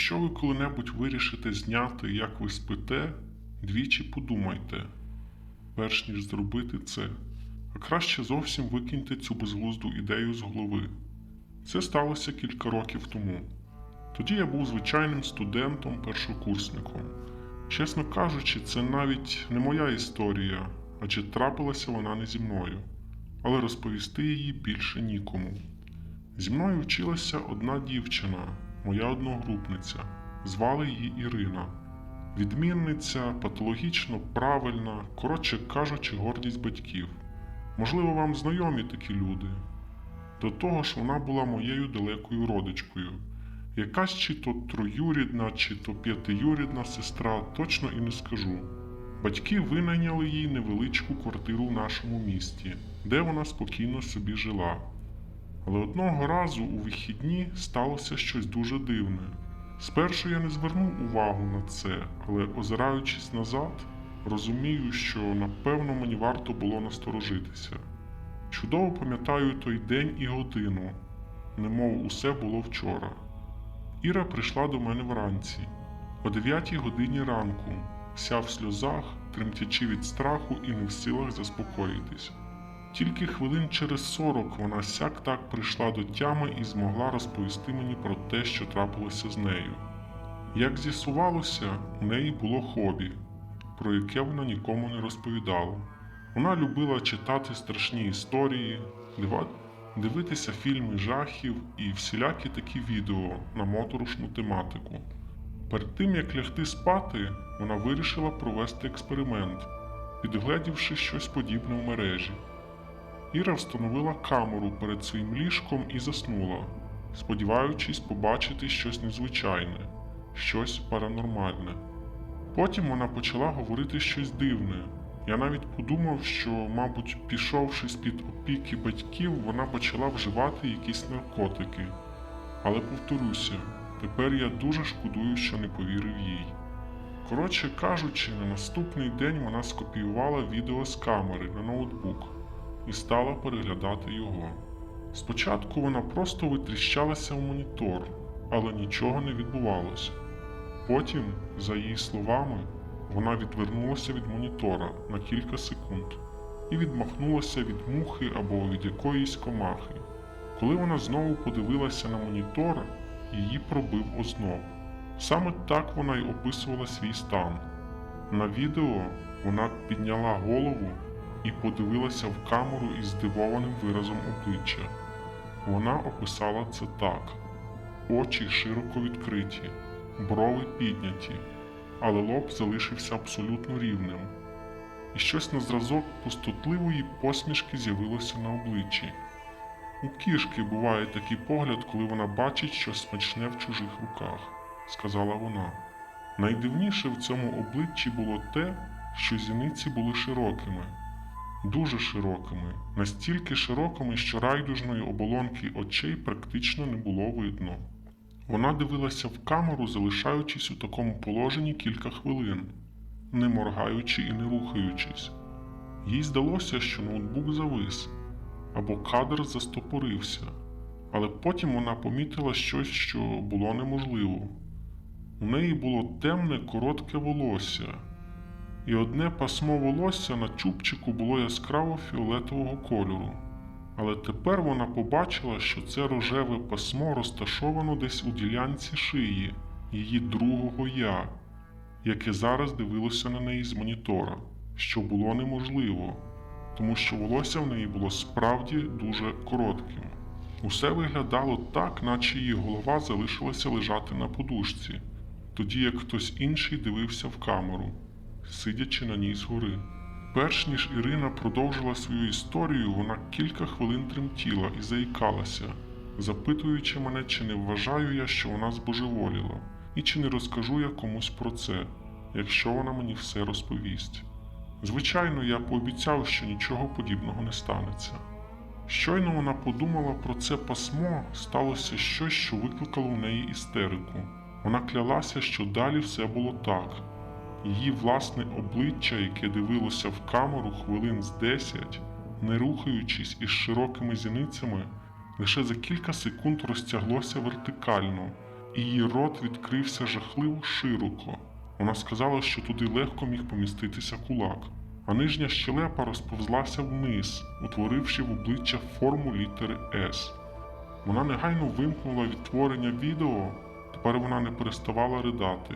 Якщо ви коли-небудь вирішите зняти, як ви спите, двічі подумайте, перш ніж зробити це, а краще зовсім викиньте цю безглузду ідею з голови. Це сталося кілька років тому. Тоді я був звичайним студентом-першокурсником. Чесно кажучи, це навіть не моя історія, адже трапилася вона не зі мною, але розповісти її більше нікому. Зі мною вчилася одна дівчина, моя одногрупниця. Звали її Ірина. Відмінниця, патологічно правильна, коротше кажучи, гордість батьків. Можливо, вам знайомі такі люди. До того ж, вона була моєю далекою родичкою. Якась чи то троюрідна, чи то п'ятиюрідна сестра, точно і не скажу. Батьки винайняли їй невеличку квартиру в нашому місті, де вона спокійно собі жила. Але одного разу у вихідні сталося щось дуже дивне. Спершу я не звернув увагу на це, але озираючись назад, розумію, що напевно мені варто було насторожитися. Чудово пам'ятаю той день і годину, немов усе було вчора. Іра прийшла до мене вранці, о 9 годині ранку, вся в сльозах, тремтячи від страху і не в силах заспокоїтися. Тільки хвилин через сорок вона сяк так прийшла до тями і змогла розповісти мені про те, що трапилося з нею. Як з'ясувалося, у неї було хобі, про яке вона нікому не розповідала. Вона любила читати страшні історії, дивитися фільми жахів і всілякі такі відео на моторошну тематику. Перед тим як лягти спати, вона вирішила провести експеримент, підгледівши щось подібне в мережі. Іра встановила камеру перед своїм ліжком і заснула, сподіваючись побачити щось незвичайне, щось паранормальне. Потім вона почала говорити щось дивне. Я навіть подумав, що, мабуть, пішовши з-під опіки батьків, вона почала вживати якісь наркотики. Але повторюся, тепер я дуже шкодую, що не повірив їй. Коротше кажучи, на наступний день вона скопіювала відео з камери на ноутбук і стала переглядати його. Спочатку вона просто витріщалася в монітор, але нічого не відбувалося. Потім, за її словами, вона відвернулася від монітора на кілька секунд і відмахнулася від мухи або від якоїсь комахи. Коли вона знову подивилася на монітор, її пробив озноб. Саме так вона й описувала свій стан. На відео вона підняла голову і подивилася в камеру із здивованим виразом обличчя. Вона описала це так: очі широко відкриті, брови підняті, але лоб залишився абсолютно рівним. І щось на зразок пустотливої посмішки з'явилося на обличчі. У кішки буває такий погляд, коли вона бачить щось смачне в чужих руках, сказала вона. Найдивніше в цьому обличчі було те, що зіниці були широкими, дуже широкими, настільки широкими, що райдужної оболонки очей практично не було видно. Вона дивилася в камеру, залишаючись у такому положенні кілька хвилин, не моргаючи і не рухаючись. Їй здалося, що ноутбук завис або кадр застопорився, але потім вона помітила щось, що було неможливо. У неї було темне коротке волосся, і одне пасмо волосся на чубчику було яскраво фіолетового кольору. Але тепер вона побачила, що це рожеве пасмо розташовано десь у ділянці шиї її другого я, яке зараз дивилося на неї з монітора, що було неможливо, тому що волосся в неї було справді дуже коротким. Усе виглядало так, наче її голова залишилася лежати на подушці, тоді як хтось інший дивився в камеру, сидячи на ній згори. Перш ніж Ірина продовжила свою історію, вона кілька хвилин тремтіла і заїкалася, запитуючи мене, чи не вважаю я, що вона збожеволіла, і чи не розкажу я комусь про це, якщо вона мені все розповість. Звичайно, я пообіцяв, що нічого подібного не станеться. Щойно вона подумала про це пасмо, сталося щось, що викликало в неї істерику. Вона клялася, що далі все було так. Її власне обличчя, яке дивилося в камеру хвилин з десять, не рухаючись із широкими зіницями, лише за кілька секунд розтяглося вертикально, і її рот відкрився жахливо широко. Вона сказала, що туди легко міг поміститися кулак, а нижня щелепа розповзлася вниз, утворивши в обличчя форму літери С. Вона негайно вимкнула відтворення відео, тепер вона не переставала ридати.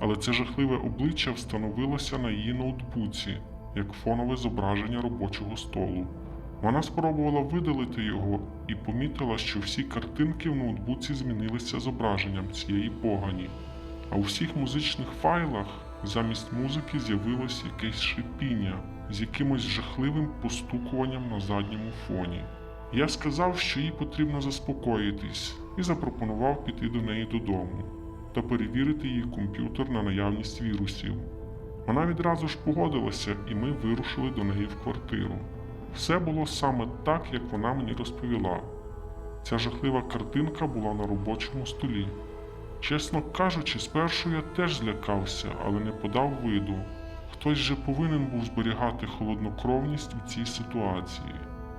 Але це жахливе обличчя встановилося на її ноутбуці, як фонове зображення робочого столу. Вона спробувала видалити його і помітила, що всі картинки в ноутбуці змінилися зображенням цієї погані. А у всіх музичних файлах замість музики з'явилось якесь шипіння з якимось жахливим постукуванням на задньому фоні. Я сказав, що їй потрібно заспокоїтись, і запропонував піти до неї додому та перевірити її комп'ютер на наявність вірусів. Вона відразу ж погодилася, і ми вирушили до неї в квартиру. Все було саме так, як вона мені розповіла. Ця жахлива картинка була на робочому столі. Чесно кажучи, спершу я теж злякався, але не подав виду. Хтось же повинен був зберігати холоднокровність у цій ситуації.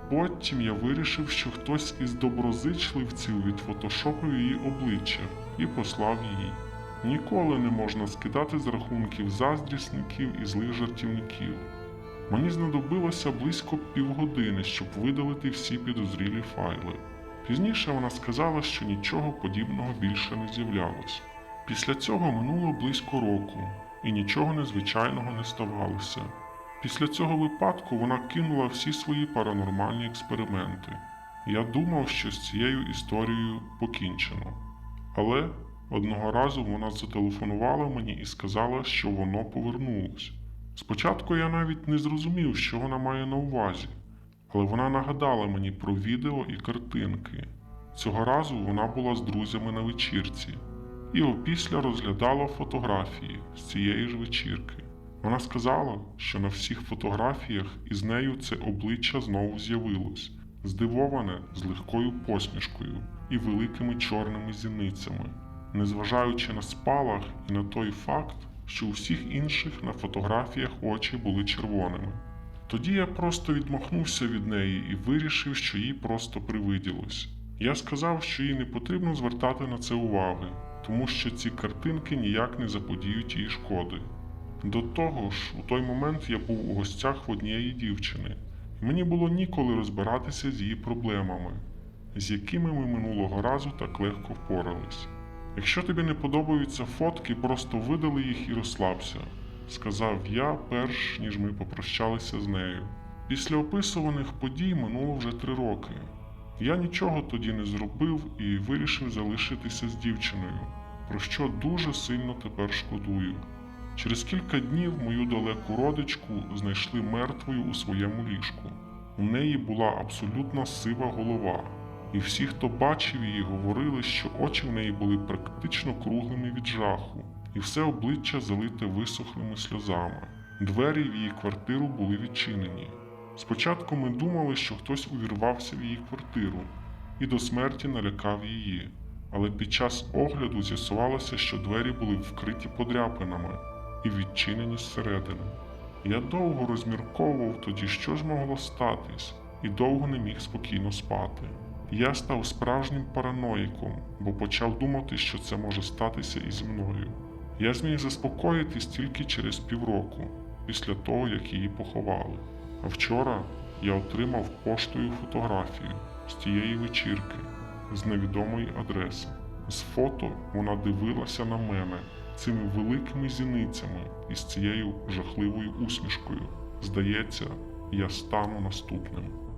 Потім я вирішив, що хтось із доброзичливців відфотошопив її обличчя і послав її. Ніколи не можна скидати з рахунків заздрісників і злих жартівників. Мені знадобилося близько півгодини, щоб видалити всі підозрілі файли. Пізніше вона сказала, що нічого подібного більше не з'являлось. Після цього минуло близько року, і нічого незвичайного не ставалося. Після цього випадку вона кинула всі свої паранормальні експерименти. Я думав, що з цією історією покінчено. Але одного разу вона зателефонувала мені і сказала, що воно повернулось. Спочатку я навіть не зрозумів, що вона має на увазі, але вона нагадала мені про відео і картинки. Цього разу вона була з друзями на вечірці і опісля розглядала фотографії з цієї ж вечірки. Вона сказала, що на всіх фотографіях із нею це обличчя знову з'явилось, здивоване з легкою посмішкою і великими чорними зіницями, незважаючи на спалах і на той факт, що у всіх інших на фотографіях очі були червоними. Тоді я просто відмахнувся від неї і вирішив, що їй просто привиділось. Я сказав, що їй не потрібно звертати на це уваги, тому що ці картинки ніяк не заподіють їй шкоди. До того ж, у той момент я був у гостях в однієї дівчини, і мені було ніколи розбиратися з її проблемами, з якими ми минулого разу так легко впорались. Якщо тобі не подобаються фотки, просто видали їх і розслабся, сказав я, перш ніж ми попрощалися з нею. Після описуваних подій минуло вже три роки. Я нічого тоді не зробив і вирішив залишитися з дівчиною, про що дуже сильно тепер шкодую. Через кілька днів мою далеку родичку знайшли мертвою у своєму ліжку. У неї була абсолютно сива голова, і всі, хто бачив її, говорили, що очі в неї були практично круглими від жаху, і все обличчя залите висохлими сльозами. Двері в її квартиру були відчинені. Спочатку ми думали, що хтось увірвався в її квартиру і до смерті налякав її, але під час огляду з'ясувалося, що двері були вкриті подряпинами і відчинені зсередини. Я довго розмірковував тоді, що ж могло статись, і довго не міг спокійно спати. Я став справжнім параноїком, бо почав думати, що це може статися і зі мною. Я зміг заспокоїтись тільки через півроку, після того, як її поховали. А вчора я отримав поштою фотографію з тієї вечірки з невідомої адреси. З фото вона дивилася на мене цими великими зіницями і з цією жахливою усмішкою. Здається, я стану наступним.